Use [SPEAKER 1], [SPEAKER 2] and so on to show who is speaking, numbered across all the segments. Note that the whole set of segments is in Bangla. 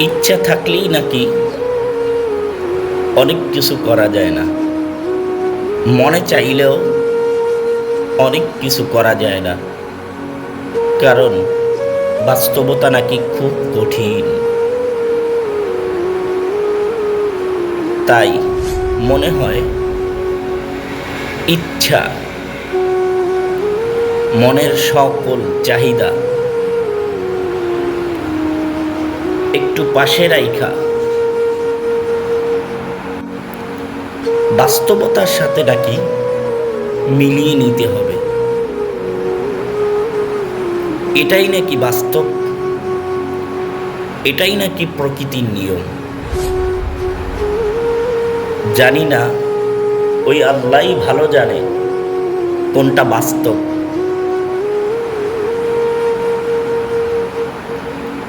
[SPEAKER 1] ইচ্ছা থাকলেই নাকি অনেক কিছু করা যায় না। মনে চাইলেও অনেক কিছু করা যায় না। কারণ বাস্তবতা নাকি খুব কঠিন। তাই মনে হয় ইচ্ছা মনের সকল চাহিদা একটু পাশে রাইখা। বাস্তবতার সাথে নাকি মিলিয়ে নিতে হবে। এটাই নাকি বাস্তব? এটাই নাকি প্রকৃতির নিয়ম? জানি না, ওই আল্লাহই ভালো জানে কোনটা বাস্তব।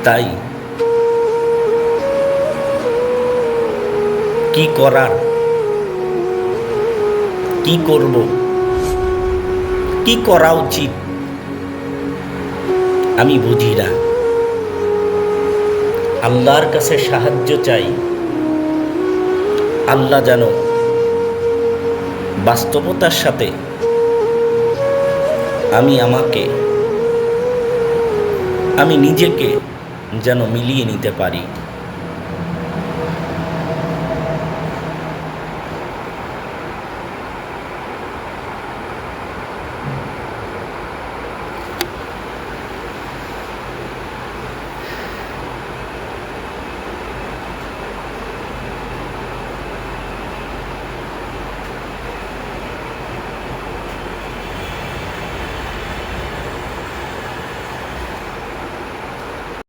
[SPEAKER 1] তাই কি করার? কি করব? কি করা উচিত? আমি বুঝি না। আল্লাহর কাছে সাহায্য চাই। আল্লাহ যেন বাস্তবতার সাথে আমি আমাকে, আমি নিজেকে যেন মিলিয়ে নিতে পারি।